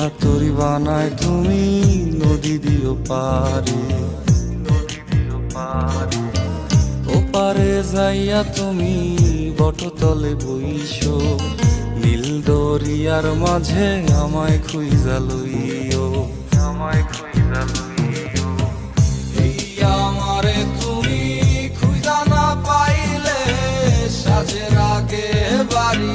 ভাঙা তরি বানায় তুমি নদী দিও পারে। ওপারে যাইয়া তুমি বটতলে বইছো নীল দরিয়ার মাঝে আমায় খুইজা লইও। আমায় খুইজা লইও তুমি খুঁজা না পাইলে সাজের আগে বাড়ি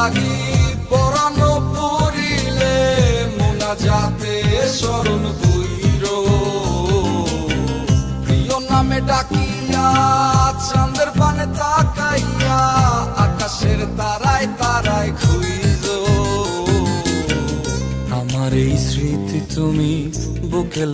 লাগি পরানো পড়িলে মোনা যাতে স্মরণ কইর। প্রিয় নামে ডাকিয়া, চাঁদের পানে তাকাইয়া, আকাশের তারায় তারায় খুইজ আমার এই স্মৃতি তুমি বুকে